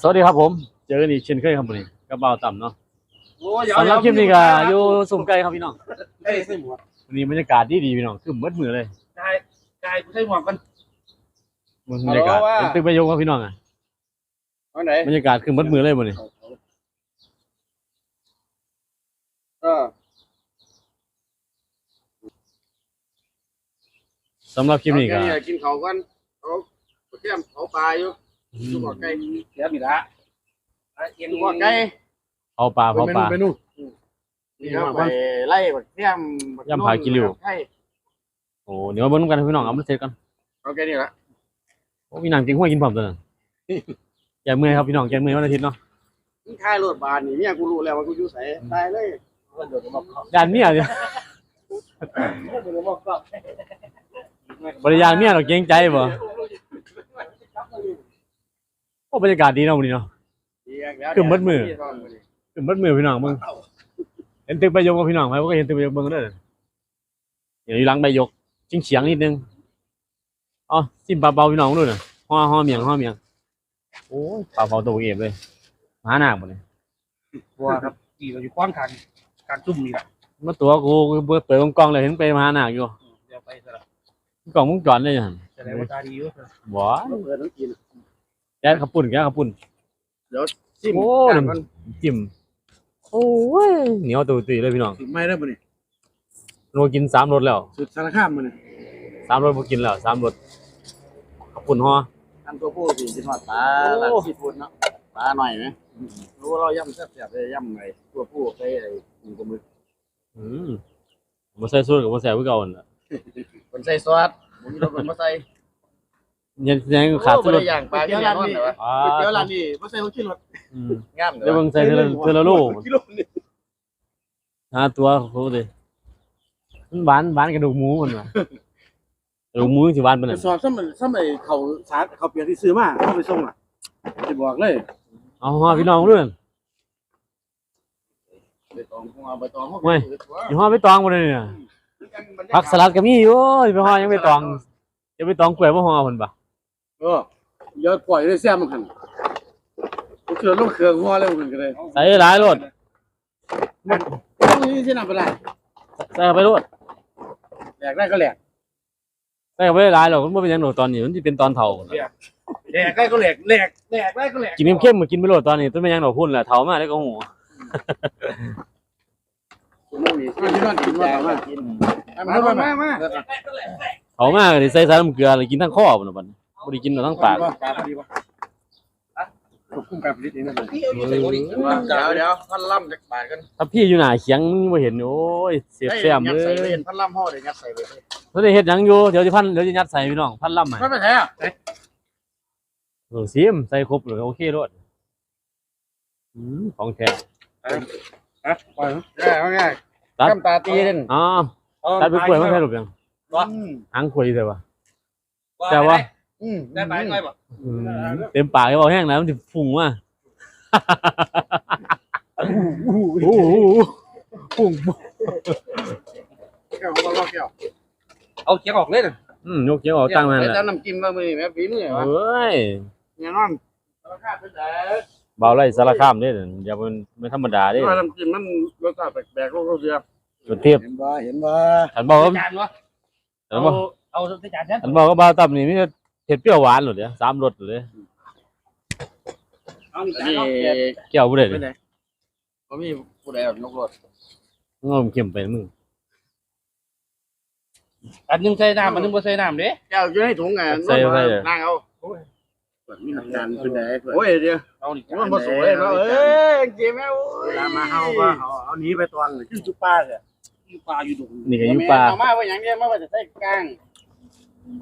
สวัสดีครับผม เจอกันอีกเช่นเคยครับวันนี้กับเบาต่ำเนาะโอ้ยเดี๋ยวสำหรับคลิปนี้ก็อยู่สุ่มไก่ครับพี่น้องเอ้ยใส่หมวกวันนี้บรรยากาศดีดีๆพี่น้องคือมืดมือเลยกายกายกูใส่หมวกกันบรรยากาศเอาว่าเป็นตึกประโยงครับพี่น้องอะเอาไหนบรรยากาศคือมืดมือเลยวันนี้เออสำหรับคลิปนี้ก็เอาแค่กินเขาวกันเขาเทียมเขาปลาอยู่ ดูบ่อไก่เสียมีละเอ็นดูบ่อไก่เผาปลาเผาปลาไปนู่นนี่ครับไปไล่บักเทียมบัย่ำผากิริ้วใช่โอ้เดี๋ยวมาเบิ่งกันพี่น้องเอามาเสร็จกันเอาแค่นี้ละโอ้พี่นางจริงห้วยกินพร้อมตัวนั้นอย่าเมื่อยครับพี่น้องอย่าเมื่อยวันอาทิตย์เนาะมึงค่ายรถบานนี่เมียกูรู้แล้วว่ากูอยู่ไสตายเลยยานเมียเนี่ยบริยานเมียเราเกรงใจบ่โอ้ บรรยากาศดีเนาะวันนี้เนาะ คือมัดมือคือมืดมือพี่น้องมึงเห็นตึกใบยกกับพี่น้องไหมว่าก็เห็นตึกใบยกเบิ่งเด้อเดี๋ยวอยู่หลังใบยกจิงเฉียงนิดนึงอ๋อจิ้มปลาเปาพี่น้องด้วยน่ะห่อห่อเมียงห่อเมียงโอ้ยปลาเปาตัวเอฟเลยหาหน้าบ่เนี่ยบัวครับกี่เราอยู่กว้างทางการจุ่มนี่แหละมาตัวกูกูเปิดเปิดกล้องเลยเห็นไปมาหาหน้าอยู่เดี๋ยวไปสละกล้องมึงจอดเลยหั่นแสดงว่าตาดีอยู่บ่เปิดต้องกิน แกขับปุ่นแกขับปุ่นจิ้มโอ้กันมันจิ้มโอ้ยเหนียวตุยๆเลยพี่น้องสิไม่ได้บ่นี่โนกินสามรสแล้วสุดสารคามมันนี่สามรสบ่กินแล้วสามรสขับปุ่นห่อทำตัวผู้สิกินหอดปลาหลักซีฟู้ดเนาะปลาหน่อยไหมรู้ว่าเราย่ำแซ่บๆเลยย่ำไอ้ตัวผู้ใส่ไอ้หมูกระมึกอืมบ่ใส่สูตรกับบ่ใส่คือเก่านั่นล่ะคนใส่ซอสหมูนี่เราเป็นมาใส่ ยังยังขาดโอ้สูบ่ตรได้ย่างปลาที่ร้านนี่อ่าก๋วยเตี๋ยวร้านนี่มาใส่หัวขี้รถอืมงามเดี๋ยวเบิ่งใส่เทอละเทอละโลกิโลนี่หาตัวเขาดิมันหวานหวานกระดูกหมูมันว่ะกระดูกหมูสิหวานปานนั้นสอบซ้ำซ้ำไอ้เขาสาเขาเปียกที่ซื้อมาเข้าไปส่งอะจะบอกเลยเอาห่อพี่น้องด้วยใบตองเอาใบตองเว้ยอยู่ห่อไปตองบ่ได้เนี่ยผักสลัดก็มีอยู่สิไปห่อยังไปตองจะไปตองกล้วยบ่ห่อเพิ่นบ่ เออเยอะปล่อยได้แซ่บมันหันเครื่องลูกเครื่องหัวเลยมันก็เลยใส่หลายโลดต้องนี้ที่นำไปได้ใส่เข้าไปโลดแหลกได้ก็แหลกใส่เข้าไปหลายหรอกมันบ่เป็นหยังดอกตอนนี้มันสิเป็นตอนเฒ่าแหลกได้ก็แหลกแหลกแหลกได้ก็แหลกกินเข้มๆก็กินไปโลดตอนนี้ต้นเป็นหยังดอกพุ่นแหละเฒ่ามาแล้วก็หูไม่มีที่นอนกินว่ามามามามาเฒ่ามาก็สิใส่สารน้ำเกลือแล้วกินทั้งคอพุ่นน่ะบัดนี้ บ่ได้กินทั้งปากคุ้มการผลิตเองนะเดี๋ยวเดี๋ยวพันล่ำจากบาทกันถ้าพี่อยู่หน้าเขียงมึงบ่เห็นโอ้ยเสียบแซมยัเลดใส่ยไปเห็นพันล่ำห่อเลยยัดใส่ไปเพิ่นได้เฮ็ดหยังอยู่เดี๋ยวสิพันเดี๋ยวสิยัดใส่พี่น้องพันลำให้ไม่เป็นไรอะเออซิมใส่ครบเลยโอเคโลดอืมของแท้ฮะปล่อยได้ว่าไงกำตาตีเด่นอ๋อตัดไปกล้วยมาใส่รูปยังหางกล้วยใส่บ่แต่ว่า อืมได้ไปง่อยบ่อืมเต็มปากให้บ่แห้งแล้วมันสิฟุ้งมาโอ้โหฟุ้งแก้วเขาบอกแก้วเอาเคียงออกเลยน่ะอืมยกเสียงออกตั้งมันแล้วน่ะจะน้ำจิ้มมามือแม่ฝีมือวะเอ้ยเนี่ยนอนราคาเป็นแต่เบาไล่สารคามเด้ออย่ามันไม่ธรรมดาเด้ว่าน้ำจิ้มมันรสชาติแปลกๆโลกเสียสุดเทียบเห็นบ่เห็นบ่ฉันบอกว่าจานวะฉัเอานบอกเอาจานนั้นฉันบอกว่าบาวตับนี่มีแต่ เผ็ดเปรี้ยวหวานหมดเลยสามรสเลยเอานี่แก้วบ่ได้ไปเลยไหนบ่มีผู้ใดเอานกรถมึงเอาเค็มไปมึงอันนึงใส่น้ำอันนึงบ่ใส่น้ำเด้แก้วอยู่ในถุงไงนั่งเอามีอาการเป็นไดโอ้ยเดี๋ยวเอานี่มันบ่สวยเนาะเอ้ยเกมแม่โอ้ยมาเฮาว่าเอาเอาหนีไปตอนขึ้นจุป้าเนี่ยอยู่ปลาอยู่ดงนี่ก็อยู่ป่าเอามาไว้อย่างเดียวมาไว้จะใส่กลาง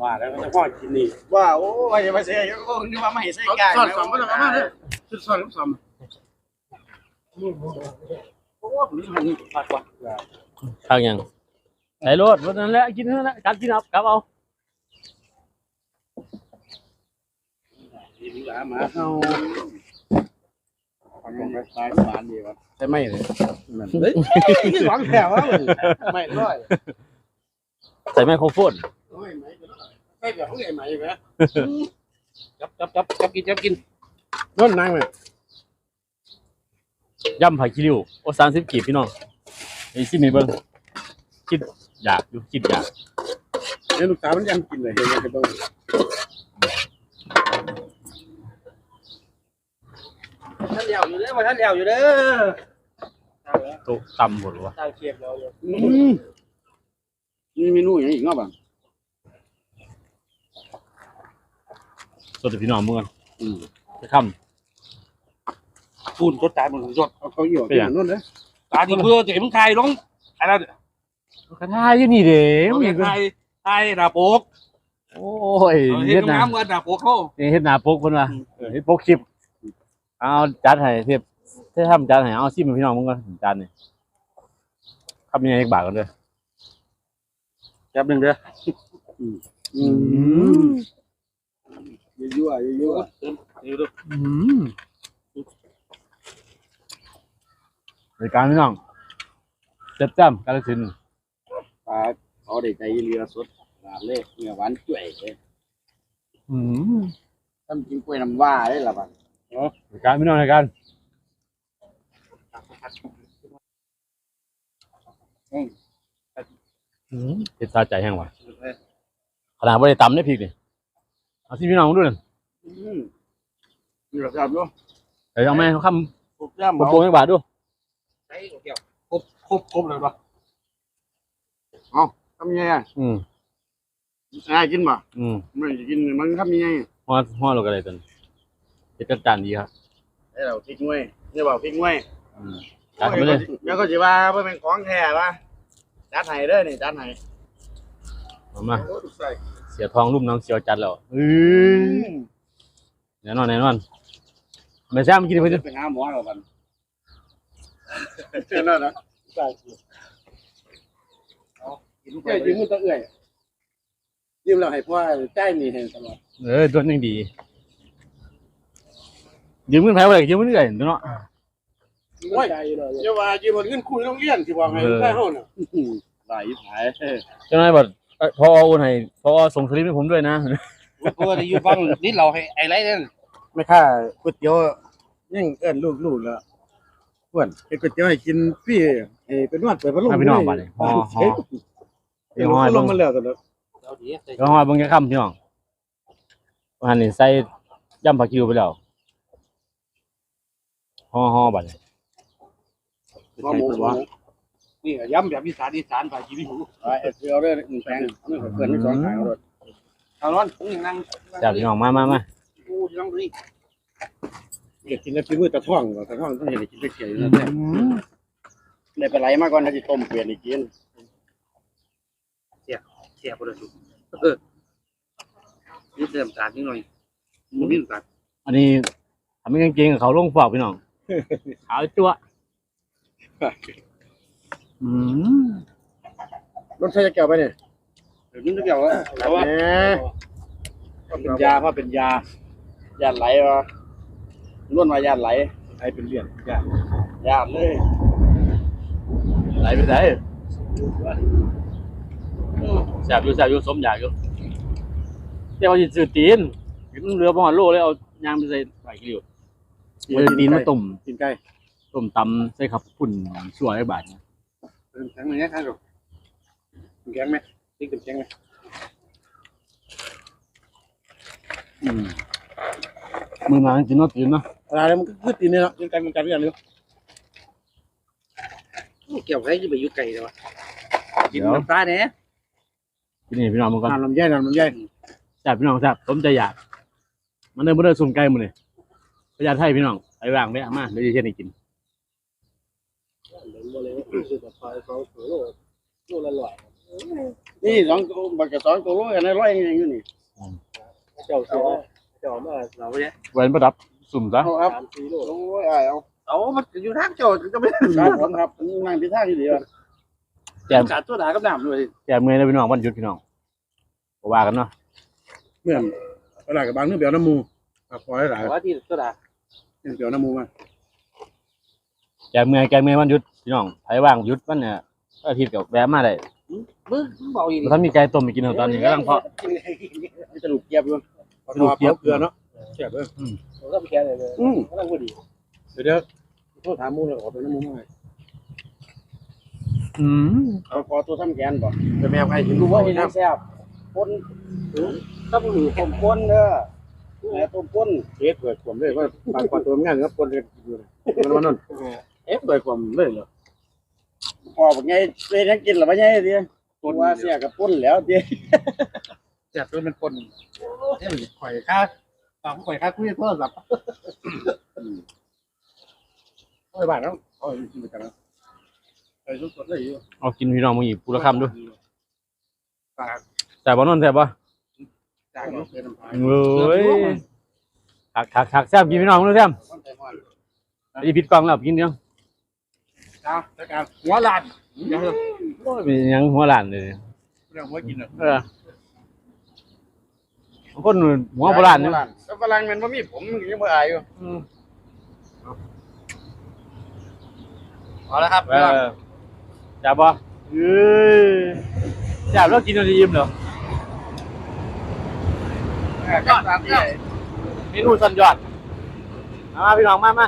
ว่าแล้วมันจะพ่อกินนี่ว่าโอ้ยอย่ามาเสียโอ้นึกว่าไม่ให้ใส่กลางสอนสอนบ่ต้องเอามาเด้อชุดสอนสอนโอ้ผมนี่มันปากว่าทางยังใส่รสวันนั้นแหละกินเท่านั้นแหละกัดกินเอากลับเอาดีหลามาเฮาฟังไปสายสารดีวะใช่ไหมเลยเฮ้ยหวังแถวว่าไม่ร้อยใส่ไมโครโฟนโอ้ยไหมใช่แบบเขาใหญ่ไหมไหมจับจับจับจับกินจับกินต้นนางไหมย่ำผักขี้ริ้วโอ้สามสิบกีบพี่น้องไอ้ซิมีเบิ้งคิดอยากอยู่คิดอยากเนี่ยลูกสาวมันยังกินเลยเห็นไหมครับบ้างท่านเลี้ยวอยู่เด้อมาท่านเลี้ยวอยู่เด้อโตะตำหมดวะตาเชียบเราอยู่มีเมนูอย่างอีกเนาะบ้าง สดแต่พี่น้องเมื่อกันอืมจะค่ปูนรถตายหมดรถเอาเขาอยู่ที่นั่นเลยตาดีเพื่อจะเห็นมึงใครลงอะไรำกระทายอยู่นี่เด้มึงมีใครใครดาบโปกโอ้ยเห็เฮ็นดหนาน้ำเงินดาบโปกเขานี่เฮ็ดหนาปกคนว่ะเออเฮ็ดปกคลิปเอาจัดให้เทียบเทียบทำจัดให้เอาซิมให้พี่น้องมึงก่อนจานนี่ทำยังไงอีกบาทกันเด้อแป๊บนึงเด้ออืม ยั่วๆยั่วอืมรายการพี่น้องเจ็บจ้ำกาลสินธุ์ๆปลาเขาได้ใจเรือสดหวานเลยเนื้อหวานจ่วยเลยอืมทำกินกล้วยน้ำว้าได้ละบ้างรายการพี่น้องรายการอืมเจ็บตาใจแห้งว่ะขนาดไม่ได้ตำได้พริกนี่ เอาสิพี่น้องมาดูหน่อยอืมมีรสชาติด้วยเดี๋ยวเอาแม่เขาคครบย่ำโปรยให้บาทดูใช่เกี่ยวครบครบครบเลยปะำทำยังไงอะอืมนายกินป่ะอืมไม่กินมันทำยังไงห่อห่อเราก็ได้ตันเจ็ดจานดีครับไอ้เราพริกงวยเนี่ยบอกพริกงวยอืมจานทำไปเลยแล้วก็จะว่าเพื่อเป็นของแท้ป่ะจัดให้เด้อนี่จัดให้เอามาเสี ยทองรูปน้องเสียวจัดแล้วอือแน่นอนแน่นอนไม่ใช่มันกินไปดิไปหาหมอเราบันเจ้านั่นนะใช่กินเอ้ยยืมมือตะเอื่อยยืมเราให้พ่อใจายหนี่ให้ตลอดเออตัวยังดียืมเงินไผไปยืมเงินเอื่อยเนาะโอ้ยอย่าว่ายืมเงินคุยโรงเรียนที่ว่าให้ได้เฮาน่ะหลายหายเจ้านายบอก เอ้ยพอโอนให้พอส่งสลิปให้ผมด้วยนะเพื่อจะอยู่ฟังนิดเราให้ไอ้ไรเนี่ยไม่ค่าก๋วยเตี๋ยวยังเอิ้นลูกๆแล้วเพื่อนเฮ็ดก๋วยเตี๋ยวให้กินฟรีให้เป็นนวดเปิดพัดลมให้พี่น้องบัดนี้ห่อห่อเดี๋ยวพัดลมมันแล้วตลอดเอาดีใส่ก็ห่อเบิ่งแค่คำพี่น้องว่านี่ใส่ย่ำผักคิวไปแล้วห่อห่อบัดนี้หมูหมู นี่ย้ำแบบอีสานอีสานไปกินหูไอ้เสือเอาเด้อหนึ่งแปลงเอาหนึ่งเพื่อนที่สองขายเอาเลยเอาร้อนผมยังนั่งจับพี่น้องมามามากูยังดูนี่เก็บกินแล้วพี่มือตะท่องตะท่องต้องเห็นกินเฉยๆนะได้ไปไหลมาก่อนถ้าจะต้มเปลี่ยนอีกกินเสียบเลยสุดเออนี่เติมตาลนิดหน่อยมึงนี่ตาลอันนี้ทำให้กางเกงกับเขาลงฟอกพี่น้องขาวจั่ว อืมรถใช้จะแก้วไปเนี่ยเดี๋ยวนี้จะเกี่ยวว่าแต่ว่าเป็นยาเพราะเป็นยายาไหลวะล้วนมายาไหลไอเป็นเลือดยายาเลย ไหลไปไหนแสบอยู่แสบอยู่สมอยากอยู่เดี๋ยวเอาสิซื้อตีนกินเรือประมาณโลเลยเอายางไปใส่ใส่กิโลเอาตีนมาต้มกินไก่ต้มตำใส่ขับปุ่นสวยบาทเนี่ย แข็งไหมเนี่ยครับแข็งไหมนี่เป็นแข็งไหมอืมมือมากินเนาะตีนเนาะอะไรมันก็คือตีนนี่เนาะกินไก่มันกันกันเลยเกี่ยวใครจะไปอยู่ไกลเลยวะกินน้ำตาเนี่ยกินนี่พี่น้องมันก็น้ำลำไยน้ำลำไยแซ่บพี่น้องแซ่บสมใจอยาก มันเดินมาเดินสุ่มไก่มือนี่ประหยัดให้พี่น้องไปวางไว้อามาเดี๋ยวจะเช็ดให้กิน นี่สองตัวบักกับสองตัวร้อยกันนะร้อยยังอยู่นี่เจ้าเสือเจ้ามาเราเนี่ยไว้ประดับสุ่มซะเอาครับโอ้ยไอ้เอาเอามันอยู่ทางโจทย์ก็ไม่ครับผมครับนั่งพิท่าที่เดียวแจมขาดตัวหนากับน้ำด้วยแจมเมื่อยนะพี่น้องวันหยุดพี่น้องก็ว่ากันเนาะเมื่อนเวลากับบางนึกเปียวน้ำมูขอให้หลายว่าที่ตัวหนาเปียวน้ำมูมาแจม เมื่อยแจมเมื่อยวันหยุดพี่น้องใครว่างหยุดวันเนี่ยอาทิตย์กับแวะมาได้มึงเบาอีกแล้วถ้ามีไก่ต้มไปกินเอาตอนนี้ก็ลังเพาะจะลูกเกียบอยู่เกลือเนาะเสียบเลยผมก็ไปแค่เลยเลยอืมก็ต้องพูดดีเดี๋ยวเดี๋ยวโทษถามมูเลยขอตัวน้ำมูหน่อยอืมเอาขอตัวซ้ำแกนบ่จะแม่ใครกินรู้ว่าเห็นน้ำแซ่บปนต้องหนีผมปนเด้อแม่ต้มปนเฮ็ดเปิดผมเลยว่าปากปอนตัวงานครับปนกันอยู่นะมันวันนั้น เอ๊ะเปิดผมเลยเหรอพอบอกไงเลยทั้งกินหรือไม่ไงดิตัวเสียกับปนแล้วดิแซ่บด้วยมันปนเอ้ยข่อยค่าตามข่อยค่าคุยโทรศัพท์โอ้ยบ้านแล้วโอ้ยกินไปกันแล้วไปสุดๆเลยอยู่เอากินพี่น้องมึงอีกปูละคำดูปากแต่บ่นนท์แซ่บบ่จางเนาะเป็นน้ำพายเอ้ยถักถักถักแซ่บกินพี่น้องมึงดูแซ่บมันใจห้อนไอ้พิษกล่องแล้วกินเดี ยวจ้าจัดการหัวลานโอ้ยเป็นหยังหัวหลานเลยเรื่องหัวกินอะเออบางคนหัวโบราณเนี่ยแล้วฝรั่งมันบ่มีผมมันยังบ่อายอยู่เอาละครับเออจับบ่เอ้ยจับแล้วกินจนจะยิ้มเหรอก็ตามที่เมนูสันยอดมามาพี่น้องมามา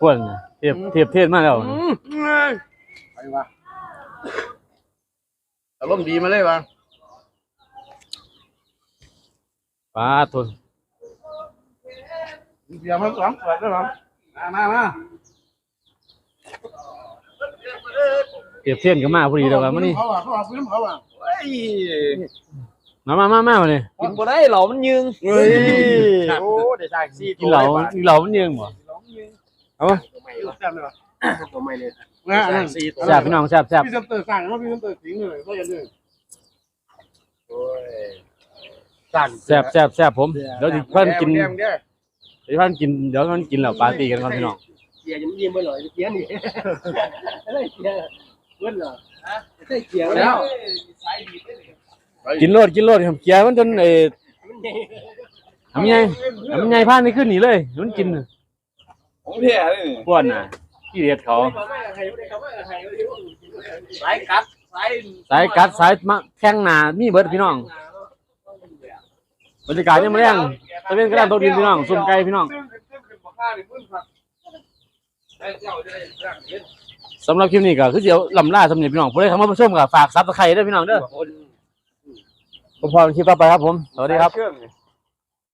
พวนเทียบเทียบเทศมาแล้วไปวะอารมณ์ดีมาเลยวะป้าทนเดี๋ยวมันสองเปิดด้วยมั้งมามามาเทียบเทศก็มาพอดีแล้วว่ามานี่เขาอะเขาอะพื้นเขาอะเฮ้ยมามามามามาเนี่ยกินบ่ได้เหล่ามันยืงเฮ้ยโอ้ได้สร้างซีกินเหล้ากินเหล้ามันยังบ่ เอาวะแซ่บเลยวะตัวไม่เลยนะนั่นซีแซ่บพี่น้องแซ่บแซ่บพี่เซมเตอร์สั่งว่าพี่เซมเตอร์สิงเลยก็อย่าลืมโอ้ยสั่งแซ่บแซ่บแซ่บผมเดี๋ยวสิเพิ่นกินเดี๋ยวเพิ่นกินเดี๋ยวเพิ่นกินแล้วปาร์ตี้กันก่อนพี่น้องเกียร์ยังยิ้มไปเลยเกียร์นี่อะไรเกียร์เพื่อนเหรอฮะใช่เกียร์แล้วกินโลดกินโลดครับเกียร์มันจนเออมันใหญ่ทำไงทำไงพลาดไม่ขึ้นหนีเลยมันกิน ผมเท่เลยป้วนน่ะขี้เดียดเขาสายกัดสายสายกัดสายมาแข้งหนามีเบิดพี่น้องบรรยากาศยังไม่แรงตะเวนกระด้างโตะดินพี่น้องสุ่มไก่พี่น้องสำหรับคลิปนี้ก็คือเดี๋ยวลำล่าสำเนียงพี่น้องผู้ใดเข้ามาผู้ชมก็ฝากซับสไครต์ด้วยพี่น้องเด้อผมพอกันคลิปต่อไปครับผม สวัสดีครับเครื่อง